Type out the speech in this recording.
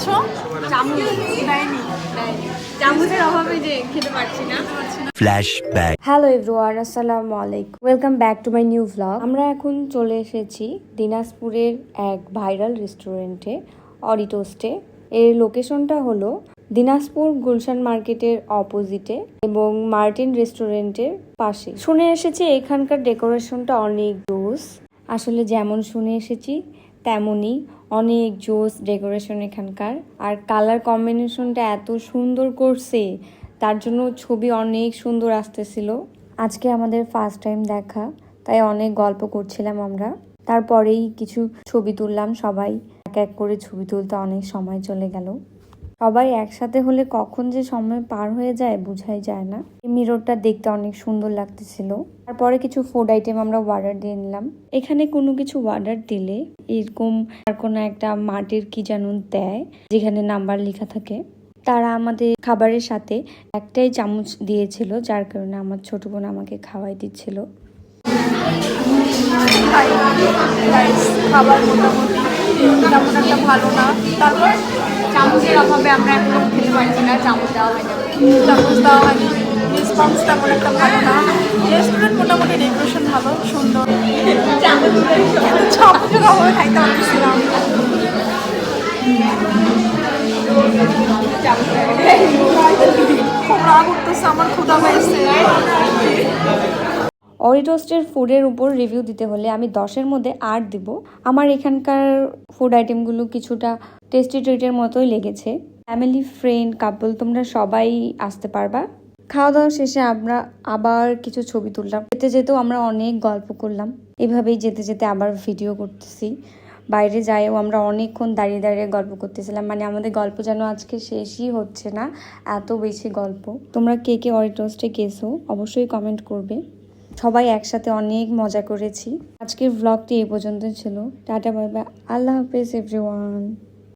বলছো? চামচ দেয়নি চামচের অভাবে যে খেতে পারছি না। Flashback. হ্যালো এভরিওয়ান আসসালামু আলাইকুম। Welcome back to my new vlog আমরা এখন চলে এসেছি দিনাজপুরের এক ভাইরাল রেস্টুরেন্টে অরিটোস্টে এর লোকেশনটা হলো দিনাজপুর গুলশান মার্কেটের অপোজিটে এবং মার্টিন রেস্টুরেন্টের পাশে। শুনে এসেছি এখানকার ডেকোরেশনটা অনেক জোস আসলে যেমন শুনে এসেছি তেমনই অনেক জোস ডেকোরেশন এখানকার। আর কালার কম্বিনেশনটা এত সুন্দর করছে, তার জন্য ছবি অনেক সুন্দর আসতেছিল। আজকে আমাদের ফার্স্ট টাইম দেখা, তাই অনেক গল্প করছিলাম আমরা। তারপরেই কিছু ছবি তুললাম সবাই, এক এক করে ছবি তুলতে অনেক সময় চলে গেল। সবাই একসাথে হলে কখন যে সময় পার হয়ে যায় বোঝাই যায় না। এই মিররটা দেখতে অনেক সুন্দর লাগতেছিল। তারপরে কিছু ফুড আইটেম আমরা অর্ডার দিয়ে নিলাম। এখানে কোনো কিছু অর্ডার দিলে এরকম আর কোনো একটা মাটির কি যেন দেয়, যেখানে নাম্বার লেখা থাকে। তারা আমাদের খাবারের সাথে একটাই চামচ দিয়েছিল, যার কারণে আমার ছোট বোন আমাকে খাওয়াই দিচ্ছিল। খাবার মোটামুটি তেমন একটা ভালো না। তারপর অভাবে আমরা এখন খেতে পারছি না, চামচ দেওয়া হয় চামচ দেওয়া হয়নি। রেসপন্স তেমন একটা ভালো না। মোটামুটি ডেকোরেশন ভালো, সুন্দর। কিন্তু চামচের খাইতে উঠতেছে, আমার ক্ষুধা পেয়েছে। অরিটোস্টের ফুডের উপর রিভিউ দিতে হলে আমি দশের মধ্যে আট দিব। আমার এখানকার ফুড আইটেমগুলো কিছুটা টেস্টি ট্রিটের মতোই লেগেছে। ফ্যামিলি ফ্রেন্ড কাপল তোমরা সবাই আসতে পারবা। খাওয়া দাওয়া শেষে আমরা আবার কিছু ছবি তুললাম। যেতে যেতেও আমরা অনেক গল্প করলাম। এভাবেই যেতে যেতে আবার ভিডিও করতেছি। বাইরে যাইও আমরা অনেকক্ষণ দাঁড়িয়ে দাঁড়িয়ে গল্প করতেছিলাম। মানে আমাদের গল্প যেন আজকে শেষই হচ্ছে না, এত বেশি গল্প। তোমরা কে কে অরিটোস্টে গেছো, অবশ্যই কমেন্ট করবে। সবাই একসাথে অনেক মজা করেছি। আজকের ব্লগটি এই পর্যন্ত ছিল। Tata, bye bye. আল্লাহ হাফেজ এভরিওয়ান